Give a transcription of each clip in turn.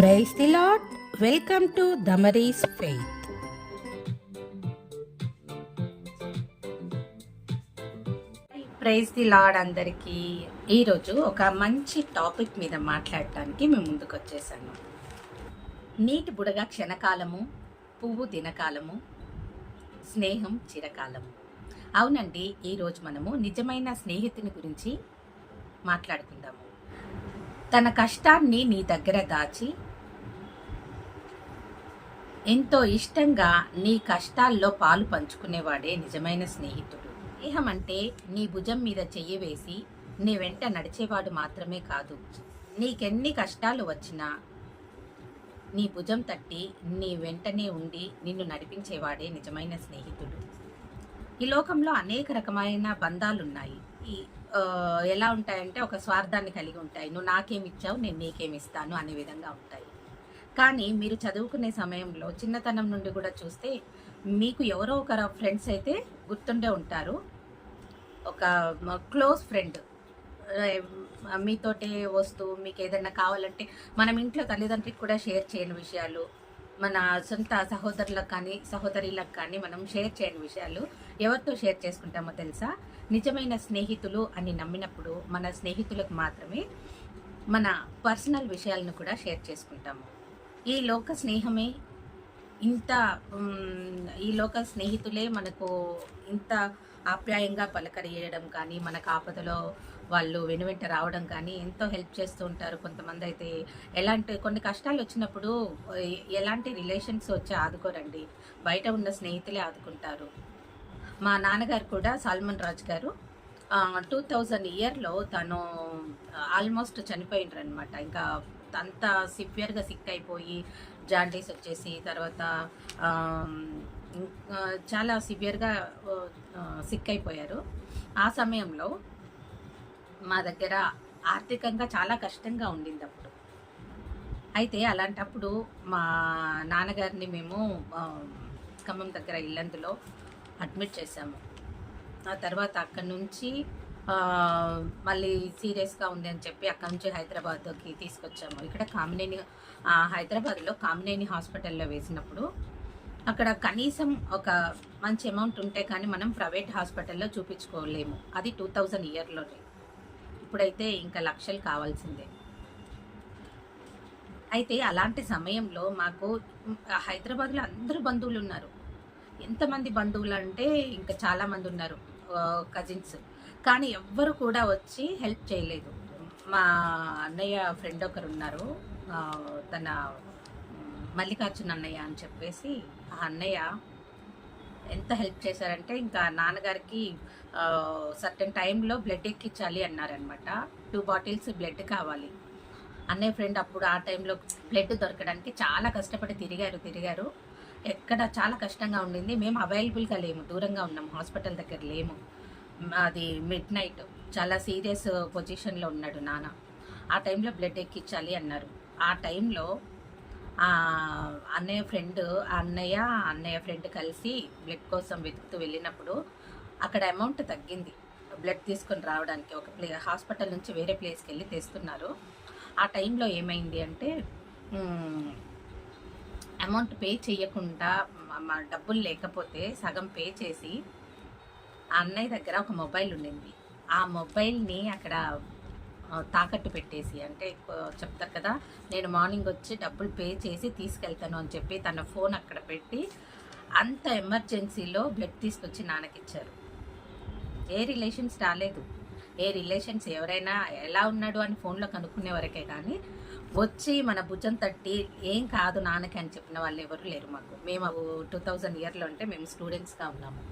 Praise the lord welcome to Damaris faith praise the lord అందరికీ. ఈరోజు ఒక మంచి టాపిక్ మీద మాట్లాడటానికి మేము ముందుకు వచ్చేసాను నీటి బుడగ క్షణకాలము పువ్వు దినకాలము స్నేహం చిరకాలము. అవునండి ఈరోజు మనము నిజమైన స్నేహితుని గురించి మాట్లాడుకుందాము. తన కష్టాన్ని నీ దగ్గర దాచి ఎంతో ఇష్టంగా నీ కష్టాల్లో పాలు పంచుకునేవాడే నిజమైన స్నేహితుడు. స్నేహం అంటే నీ భుజం మీద చెయ్యి వేసి నీ వెంట నడిచేవాడు మాత్రమే కాదు. నీకెన్ని కష్టాలు వచ్చినా నీ భుజం తట్టి నీ వెంటనే ఉండి నిన్ను నడిపించేవాడే నిజమైన స్నేహితుడు. ఈ లోకంలో అనేక రకమైన బంధాలున్నాయి. ఈ ఎలా ఉంటాయంటే ఒక స్వార్థాన్ని కలిగి ఉంటాయి. నువ్వు నాకేమి ఇచ్చావు నేను నీకేమి ఇస్తాను అనే విధంగా ఉంటాయి. కానీ మీరు చదువుకునే సమయంలో చిన్నతనం నుండి కూడా చూస్తే మీకు ఎవరో ఒకరు ఫ్రెండ్స్ అయితే గుర్తుండే ఉంటారు. ఒక క్లోజ్ ఫ్రెండ్ మీతోటి వస్తూ మీకు ఏదైనా కావాలంటే మనం ఇంట్లో తల్లిదండ్రులకు కూడా షేర్ చేయని విషయాలు మన సొంత సహోదరులకు కానీ సహోదరులకు కానీ మనం షేర్ చేయని విషయాలు ఎవరితో షేర్ చేసుకుంటామో తెలుసా? నిజమైన స్నేహితులు అని నమ్మినప్పుడు మన స్నేహితులకు మాత్రమే మన పర్సనల్ విషయాలను కూడా షేర్ చేసుకుంటాము. ఈ లోక స్నేహమే ఇంత ఈ లోక స్నేహితులే మనకు ఇంత ఆప్యాయంగా పలకరియడం కానీ మనకు ఆపదలో వాళ్ళు వెనువెంట రావడం కానీ ఎంతో హెల్ప్ చేస్తూ ఉంటారు కొంతమంది అయితే. ఎలాంటి కొన్ని కష్టాలు వచ్చినప్పుడు ఎలాంటి రిలేషన్స్ వచ్చి ఆదుకోరండి. బయట ఉన్న స్నేహితులే ఆదుకుంటారు. మా నాన్నగారు కూడా సల్మాన్ రాజ్ గారు టూ థౌజండ్ ఇయర్లో తను ఆల్మోస్ట్ చనిపోయినరు అనమాట ఇంకా అంత సివియర్గా సిక్ అయిపోయి జాండీస్ వచ్చేసి తర్వాత చాలా సివియర్గా సిక్ అయిపోయారు ఆ సమయంలో మా దగ్గర ఆర్థికంగా చాలా కష్టంగా ఉండింది అప్పుడు అయితే అలాంటప్పుడు మా నాన్నగారిని మేము ఖమ్మం దగ్గర ఇల్లందులో అడ్మిట్ చేశాము. ఆ తర్వాత అక్కడి నుంచి మళ్ళీ సీరియస్గా ఉంది అని చెప్పి అక్కడి నుంచి హైదరాబాద్కి తీసుకొచ్చాము. ఇక్కడ కామినేని హైదరాబాద్లో కామినేని హాస్పిటల్లో వేసినప్పుడు అక్కడ కనీసం ఒక మంచి అమౌంట్ ఉంటే కానీ మనం ప్రైవేట్ హాస్పిటల్లో చూపించుకోలేము. అది టూ థౌజండ్ ఇయర్లోనే. ఇప్పుడైతే ఇంకా లక్షలు కావాల్సిందే. అయితే అలాంటి సమయంలో మాకు హైదరాబాద్లో అందరూ బంధువులు ఉన్నారు. ఎంతమంది బంధువులు అంటే ఇంకా చాలామంది ఉన్నారు కజిన్స్. కానీ ఎవ్వరు కూడా వచ్చి హెల్ప్ చేయలేదు. మా అన్నయ్య ఫ్రెండ్ ఒకరు ఉన్నారు తన మల్లికార్జున అన్నయ్య అని చెప్పేసి ఆ అన్నయ్య ఎంత హెల్ప్ చేశారంటే ఇంకా నాన్నగారికి సర్టెన్ టైంలో బ్లడ్ ఎక్కించాలి అన్నారనమాట టూ బాటిల్స్ బ్లడ్ కావాలి. అన్నయ్య ఫ్రెండ్ అప్పుడు ఆ టైంలో బ్లడ్ దొరకడానికి చాలా కష్టపడి తిరిగారు తిరిగారు. ఎక్కడ చాలా కష్టంగా ఉండింది. మేము అవైలబుల్గా లేము దూరంగా ఉన్నాం హాస్పిటల్ దగ్గర లేము. అది మిడ్ నైట్ చాలా సీరియస్ పొజిషన్లో ఉన్నాడు నాన్న. ఆ టైంలో బ్లడ్ ఎక్కించాలి అన్నారు. ఆ టైంలో అన్నయ్య ఫ్రెండ్ అన్నయ్య అన్నయ్య ఫ్రెండ్ కలిసి బ్లడ్ కోసం వెతుకుతూ వెళ్ళినప్పుడు అక్కడ అమౌంట్ తగ్గింది. బ్లడ్ తీసుకొని రావడానికి ఒక ప్లే హాస్పిటల్ నుంచి వేరే ప్లేస్కి వెళ్ళి తెస్తున్నారు. ఆ టైంలో ఏమైంది అంటే అమౌంట్ పే చేయకుండా మా- డబ్బులు లేకపోతే సగం పే చేసి అన్నయ్య దగ్గర ఒక మొబైల్ ఉండింది. ఆ మొబైల్ని అక్కడ తాకట్టు పెట్టేసి అంటే చెప్తారు కదా నేను మార్నింగ్ వచ్చి డబ్బులు పే చేసి తీసుకెళ్తాను అని చెప్పి తన ఫోన్ అక్కడ పెట్టి అంత ఎమర్జెన్సీలో బ్లడ్ తీసుకొచ్చి నాన్నకిచ్చారు. ఏ రిలేషన్స్ రాలేదు. ఏ రిలేషన్స్ ఎవరైనా ఎలా ఉన్నాడు అని ఫోన్లో కనుక్కునే వరకే కానీ వచ్చి మన భుజం తట్టి ఏం కాదు నాన్నకి అని చెప్పిన వాళ్ళు ఎవరు లేరు మాకు. మేము టూ థౌజండ్ ఇయర్లో అంటే మేము స్టూడెంట్స్గా ఉన్నాము.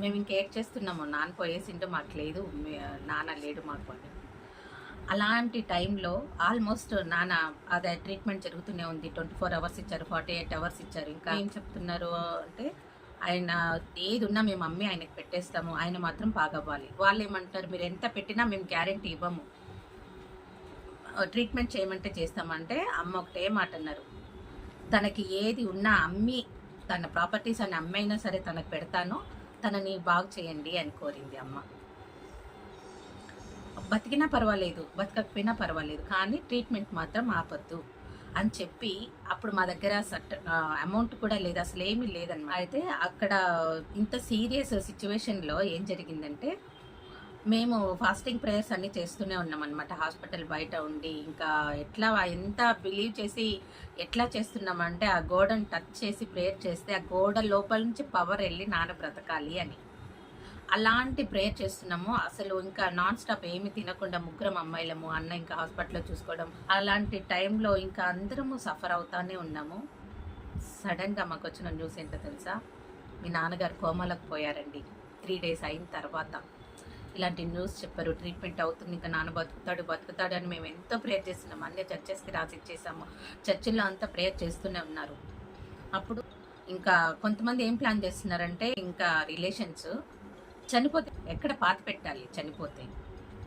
మేము ఇంకేట్ చేస్తున్నాము. నాన్న పోయేసింటూ మాకు లేదు. నాన్న లేడు మాకు అని. అలాంటి టైంలో ఆల్మోస్ట్ నాన్న అదే ట్రీట్మెంట్ జరుగుతూనే ఉంది. ట్వంటీ ఫోర్ అవర్స్ ఇచ్చారు ఫార్టీ ఎయిట్ అవర్స్ ఇచ్చారు. ఇంకా ఏం చెప్తున్నారు అంటే ఆయన ఏది ఉన్నా మేము అమ్మి ఆయనకి పెట్టేస్తాము. ఆయన మాత్రం బాగవ్వాలి వాళ్ళు ఏమంటారు మీరు ఎంత పెట్టినా మేము గ్యారంటీ ఇవ్వము. ట్రీట్మెంట్ చేయమంటే చేస్తామంటే అమ్మ ఒకటే మాట అన్నారు. తనకి ఏది ఉన్నా అమ్మి తన ప్రాపర్టీస్ అని అమ్మైనా సరే తనకు పెడతాను. తనని బాగు చేయండి అని కోరింది అమ్మ. బతికినా పర్వాలేదు బతకకపోయినా పర్వాలేదు కానీ ట్రీట్మెంట్ మాత్రం ఆపద్దు అని చెప్పి అప్పుడు మా దగ్గర సట్ అమౌంట్ కూడా లేదు అసలు ఏమీ లేదన్నమాట. అయితే అక్కడ ఇంత సీరియస్ సిచ్యువేషన్లో ఏం జరిగిందంటే మేము ఫాస్టింగ్ ప్రేయర్స్ అన్ని చేస్తూనే ఉన్నాం అనమాట హాస్పిటల్ బయట ఉండి ఇంకా ఎట్లా ఎంత బిలీవ్ చేసి ఎట్లా చేస్తున్నామంటే ఆ గోడను టచ్ చేసి ప్రేయర్ చేస్తే ఆ గోడ లోపల నుంచి పవర్ వెళ్ళి నాన్న బ్రతకాలి అని. అలాంటి ప్రేయర్ చేస్తున్నాము. అసలు ఇంకా నాన్ స్టాప్ ఏమి తినకుండా ముగ్గురం అమ్మాయిలము అన్న ఇంకా హాస్పిటల్లో చూసుకోవడం అలాంటి టైంలో ఇంకా అందరము సఫర్ అవుతానే ఉన్నాము. సడన్గా మాకు వచ్చిన న్యూస్ ఏంటో తెలుసా? మీ నాన్నగారు కోమాలకు పోయారండి. త్రీ డేస్ అయిన తర్వాత. ఇలాంటి న్యూస్ చెప్పారు ట్రీట్మెంట్ అవుతుంది ఇంకా నాన్న బతుకుతాడు బతుకుతాడు అని మేము ఎంతో ప్రేయర్ చేస్తున్నాం అన్ని చర్చెస్కి రాసి ఇచ్చేసాము. చర్చిల్లో అంతా ప్రేయర్ చేస్తూనే ఉన్నారు. అప్పుడు ఇంకా కొంతమంది ఏం ప్లాన్ చేస్తున్నారంటే ఇంకా రిలేషన్స్ చనిపోతే ఎక్కడ పాత పెట్టాలి? చనిపోతే.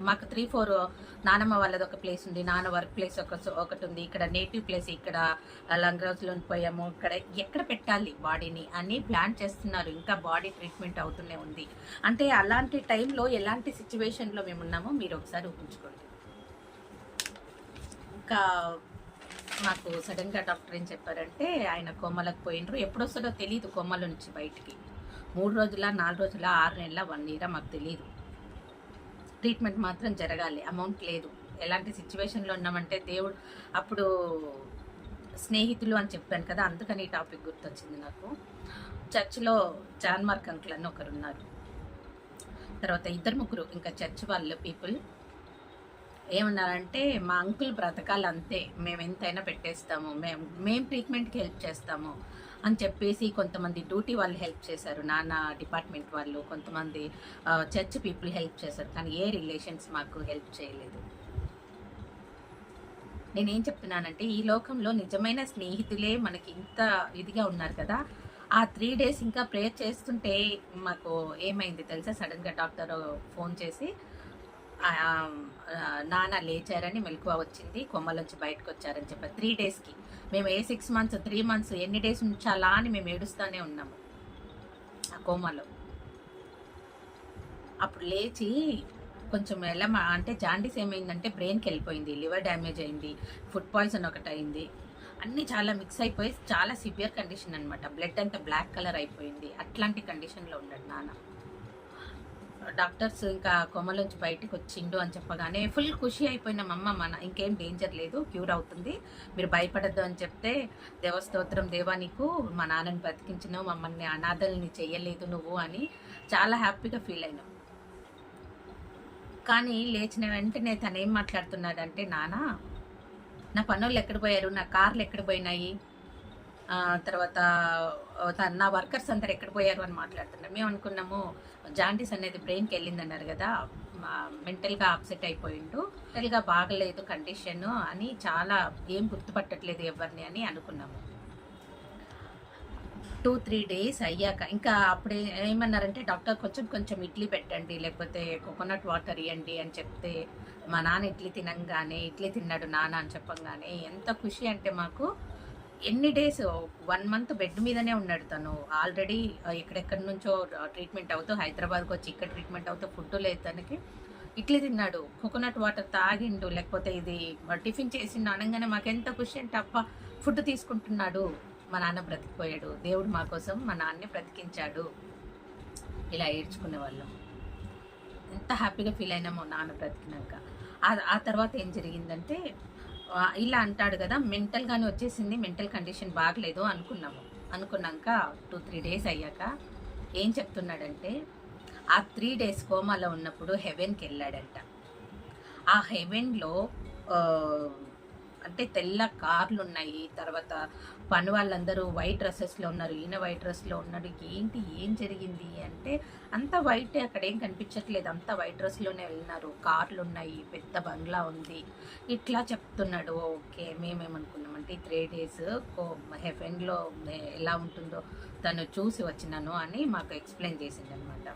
మాకు త్రీ ఫోర్ నానమ్మ వాళ్ళది ఒక ప్లేస్ ఉంది నాన్న వర్క్ ప్లేస్ ఒక ఒకటి ఉంది ఇక్కడ నేటివ్ ప్లేస్ ఇక్కడ లంగ్రౌజ్లో పోయాము ఇక్కడ ఎక్కడ పెట్టాలి బాడీని అని ప్లాన్ చేస్తున్నారు ఇంకా బాడీ ట్రీట్మెంట్ అవుతూనే ఉంది. అంటే అలాంటి టైంలో ఎలాంటి సిచ్యువేషన్లో మేము ఉన్నామో మీరు ఒకసారి ఊహించుకోండి. ఇంకా మాకు సడన్గా డాక్టర్ ఏం చెప్పారంటే ఆయన కొమ్మలకు పోయినరు ఎప్పుడు తెలియదు కొమ్మల నుంచి బయటికి. మూడు రోజుల నాలుగు రోజుల ఆరు నెలల వన్ ఇయర్ మాకు తెలియదు ట్రీట్మెంట్ మాత్రం జరగాలి. అమౌంట్ లేదు. ఎలాంటి సిచ్యువేషన్లో ఉన్నామంటే దేవుడు అప్పుడు స్నేహితులు అని చెప్పాను కదా అందుకని ఈ టాపిక్ గుర్తొచ్చింది నాకు. చర్చిలో జాన్మార్క్ అంకుల్ అని ఒకరు ఉన్నారు. తర్వాత ఇద్దరు ముగ్గురు ఇంకా చర్చ్ వాళ్ళు పీపుల్. ఏమన్నారంటే మా అంకుల్ బ్రతకాలంతే. మేము ఎంతైనా పెట్టేస్తాము. మేము మేము ట్రీట్మెంట్కి హెల్ప్ చేస్తాము. అని చెప్పేసి కొంతమంది డ్యూటీ వాళ్ళు హెల్ప్ చేశారు. నాన్న డిపార్ట్మెంట్ వాళ్ళు కొంతమంది చర్చ్ పీపుల్ హెల్ప్ చేశారు. కానీ ఏ రిలేషన్స్ మాకు హెల్ప్ చేయలేదు. నేనేం చెప్తున్నానంటే ఈ లోకంలో నిజమైన స్నేహితులే మనకి ఇంత ఇదిగా ఉన్నారు కదా. ఆ త్రీ డేస్ ఇంకా ప్రేయర్ చేస్తుంటే మాకు ఏమైంది తెలుసా? సడన్గా డాక్టర్ ఫోన్ చేసి నాన్న లేచారని మెలకువ వచ్చింది. కొమ్మలోంచి బయటకు వచ్చారని చెప్పారు. త్రీ డేస్కి మేము ఏ సిక్స్ మంత్స్ త్రీ మంత్స్ ఎన్ని డేస్ ఉంచాలా అని మేము ఏడుస్తూనే ఉన్నాము. ఆ కోమలో. అప్పుడు లేచి కొంచెం ఎలా అంటే జాండీస్ ఏమైందంటే బ్రెయిన్కి వెళ్ళిపోయింది. లివర్ డ్యామేజ్ అయింది. ఫుడ్ పాయిజన్ ఒకటి అయింది. అన్నీ చాలా మిక్స్ అయిపోయి చాలా సివియర్ కండిషన్ అనమాట బ్లడ్ అంతా బ్లాక్ కలర్ అయిపోయింది. అట్లాంటి కండిషన్లో ఉన్నాడు నాన్న. డాక్టర్స్ ఇంకా కొమ్మలోంచి బయటకు వచ్చిండు అని చెప్పగానే ఫుల్ ఖుషి అయిపోయినాం అమ్మ మన ఇంకేం డేంజర్ లేదు క్యూర్ అవుతుంది. మీరు భయపడద్దు అని చెప్తే దేవస్తోత్రం దేవా నీకు మా నాన్నని బ్రతికించినావు మమ్మల్ని అనాథల్ని చేయలేదు నువ్వు అని చాలా హ్యాపీగా ఫీల్ అయినాం. కానీ లేచిన వెంటనే తను ఏం మాట్లాడుతున్నాడంటే నాన్న నా పనులు ఎక్కడ పోయారు? నా కార్లు ఎక్కడ పోయినాయి? తర్వాత నా వర్కర్స్ అందరు ఎక్కడ పోయారు అని మాట్లాడుతున్నారు. మేము అనుకున్నాము జాండీస్ అనేది బ్రెయిన్కి వెళ్ళింది అన్నారు కదా మెంటల్గా అప్సెట్ అయిపోయిండు. మెంటల్గా బాగలేదు కండిషన్ అని చాలా ఏం గుర్తుపట్టట్లేదు ఎవరిని అని అనుకున్నాము. టూ త్రీ డేస్ అయ్యాక ఇంకా అప్పుడే ఏమన్నారంటే డాక్టర్ కొంచెం కొంచెం ఇడ్లీ పెట్టండి లేకపోతే కోకోనట్ వాటర్ ఇవ్వండి అని చెప్తే మా నాన్న ఇడ్లీ తినంగానే ఇడ్లీ తిన్నాడు నాన్న అని చెప్పంగానే ఎంత ఖుషి అంటే మాకు ఎన్ని డేస్? వన్ మంత్ బెడ్ మీదనే ఉన్నాడు తను. ఆల్రెడీ ఎక్కడెక్కడి నుంచో ట్రీట్మెంట్ అవుతూ హైదరాబాద్కి వచ్చి ఇక్కడ ట్రీట్మెంట్ అవుతూ ఫుడ్ లేదు తనకి. ఇట్లే తిన్నాడు. కోకోనట్ వాటర్ తాగిండు. లేకపోతే ఇది టిఫిన్ చేసిండు. అనగానే మాకు ఎంత ఖుషి అంటే అప్ప ఫుడ్ తీసుకుంటున్నాడు. మా నాన్న బ్రతికిపోయాడు. దేవుడు మా కోసం మా నాన్నే బ్రతికించాడు. ఇలా ఏడ్చుకునే వాళ్ళం. ఎంత హ్యాపీగా ఫీల్ అయినామో నాన్న బ్రతికినాక. ఆ- తర్వాత ఏం జరిగిందంటే ఇలా అంటాడు కదా మెంటల్గానే వచ్చేసింది మెంటల్ కండిషన్ బాగలేదు అనుకున్నాము. అనుకున్నాక టూ త్రీ డేస్ అయ్యాక ఏం చెప్తున్నాడంటే ఆ త్రీ డేస్ కోమాలో ఉన్నప్పుడు హెవెన్కి వెళ్ళాడంట. ఆ హెవెన్లో అంటే తెల్ల కార్లు ఉన్నాయి. తర్వాత పని వాళ్ళందరూ వైట్ డ్రెస్సెస్లో ఉన్నారు. ఈయన వైట్ డ్రెస్లో ఉన్నాడు. ఏంటి? ఏం జరిగింది? అంటే అంత వైట్ అక్కడ ఏం కనిపించట్లేదు. అంత వైట్ డ్రెస్లోనే వెళ్ళినారు కార్లు ఉన్నాయి. పెద్ద బంగ్లా ఉంది. ఇట్లా చెప్తున్నాడు. ఓకే మేమేమనుకున్నామంటే ఈ త్రీ డేస్ హెవెన్లో ఎలా ఉంటుందో తను చూసి వచ్చినాను అని మాకు ఎక్స్ప్లెయిన్ చేసింది అనమాట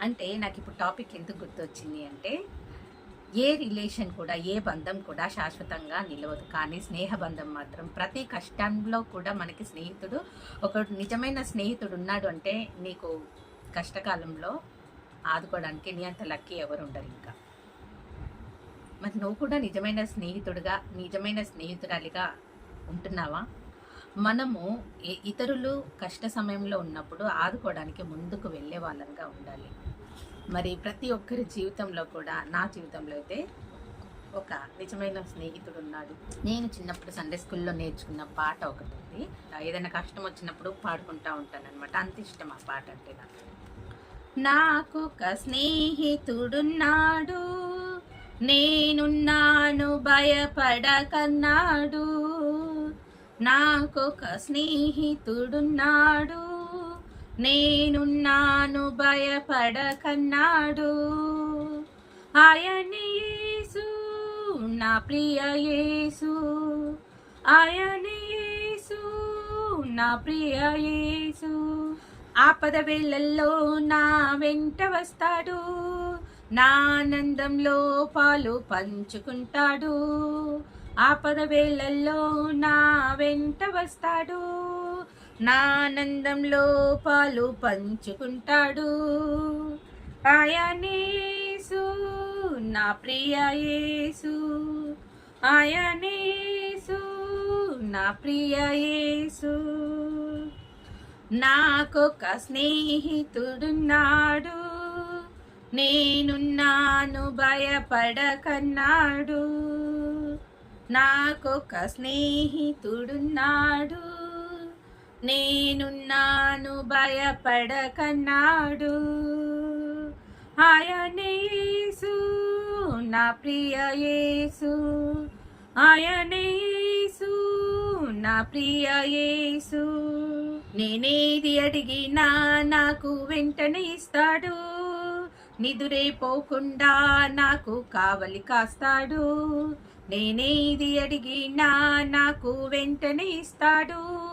అంటే నాకు ఇప్పుడు టాపిక్ ఎందుకు గుర్తొచ్చింది అంటే ఏ రిలేషన్ కూడా ఏ బంధం కూడా శాశ్వతంగా నిలవదు. కానీ స్నేహ బంధం మాత్రం ప్రతి కష్టంలో కూడా మనకి స్నేహితుడు ఒక నిజమైన స్నేహితుడు ఉన్నాడు అంటే నీకు కష్టకాలంలో ఆదుకోవడానికి నీ అంత లక్కీ ఎవరు ఉండరు ఇంకా. మరి నువ్వు కూడా నిజమైన స్నేహితుడిగా నిజమైన స్నేహితురాలిగా ఉంటున్నావా? మనము ఇతరులు కష్ట సమయంలో ఉన్నప్పుడు ఆదుకోవడానికి ముందుకు వెళ్ళే వాళ్ళంగా ఉండాలి. మరి ప్రతి ఒక్కరి జీవితంలో కూడా నా జీవితంలో అయితే ఒక నిజమైన స్నేహితుడు ఉన్నాడు. నేను చిన్నప్పుడు సండే స్కూల్లో నేర్చుకున్న పాట ఒకటి ఉంది ఏదైనా కష్టం వచ్చినప్పుడు పాడుకుంటా ఉంటాను అనమాట అంత ఇష్టం ఆ పాట అంటే నాకు. నాకు ఒక స్నేహితుడున్నాడు. నేనున్నాను భయపడకన్నాడు. నాకొక స్నేహితుడున్నాడు. నేనున్నాను భయపడకన్నాడు. ఆయనే నా ప్రియ యేసు. ఆయనే నా ప్రియ యేసు. ఆపద వేళల్లో నా వెంట వస్తాడు. నా ఆనందంలో పాలు పంచుకుంటాడు. ఆపద వేళల్లో నా వెంట వస్తాడు. నా ఆనందంలో పాలు పంచుకుంటాడు. ఆయనేసు నా ప్రియయేసు ఆయనేసు నా ప్రియయేసు నాకొక స్నేహితుడున్నాడు. నేనున్నాను భయపడకన్నాడు. నాకొక స్నేహితుడున్నాడు. నేనున్నాను భయపడకన్నాడు. ఆయనే యేసు నా ప్రియ ఆయనేసు ఆయనే నా ప్రియయేసు నేనేది అడిగినా నాకు వెంటనే ఇస్తాడు. నిదురే పోకుండా నాకు కావలి కాస్తాడు. నేనేది అడిగినా నాకు వెంటనే ఇస్తాడు.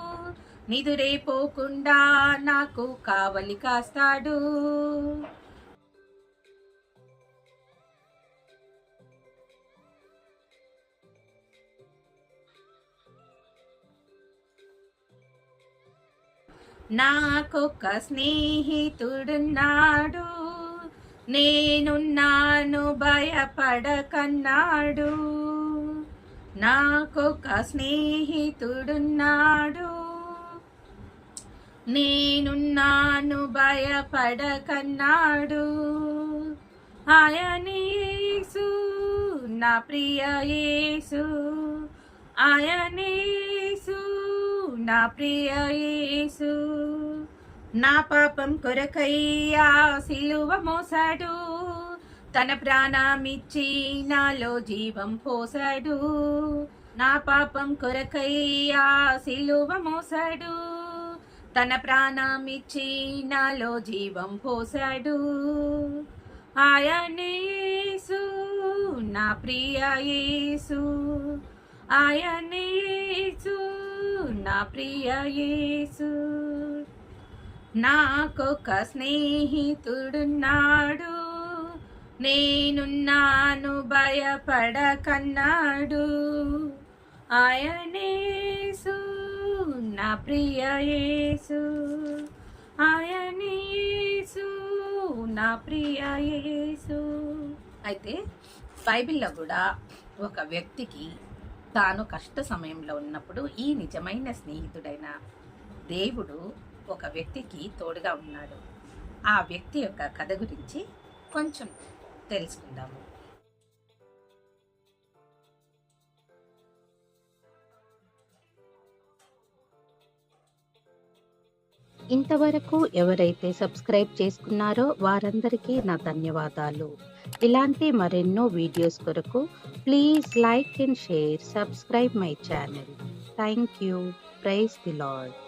నిదురే పోకుండా నాకు కావలి కాస్తాడు. నాకొక స్నేహితుడున్నాడు. నేనున్నాను భయపడకన్నాడు. నాకొక స్నేహితుడున్నాడు. నేనున్నాను భయపడకన్నాడు. ఆయనే యేసు నా ప్రియ యేసు. ఆయనే యేసు నా ప్రియ యేసు. నా పాపం కొరకయ్యా సిలువ మోసాడు. తన ప్రాణమిచ్చి నాలో జీవం పోసాడు. నా పాపం కొరకయ్యా సిలువ మోసాడు. తన ప్రాణమిచ్చి నాలో జీవం పోసాడు. ఆయనే నా ప్రియ యేసు. ఆయనే నా ప్రియ యేసు. నాకొక స్నేహితుడున్నాడు. నేనున్నాను భయపడకన్నాడు. ఆయనేసు నా ప్రియ యేసు ఆయనేసు నా ప్రియ యేసు. అయితే బైబిల్లో కూడా ఒక వ్యక్తికి తాను కష్ట సమయంలో ఉన్నప్పుడు ఈ నిజమైన స్నేహితుడైన దేవుడు ఒక వ్యక్తికి తోడుగా ఉన్నాడు. ఆ వ్యక్తి యొక్క కథ గురించి కొంచెం తెలుసుకుందాము. ఇంతవరకు ఎవరైతే సబ్స్క్రైబ్ చేసుకున్నారో వారందరికీ నా ధన్యవాదాలు. ఇలాంటి మరెన్నో వీడియోస్ కొరకు please like and share subscribe my channel. Thank you. Praise the lord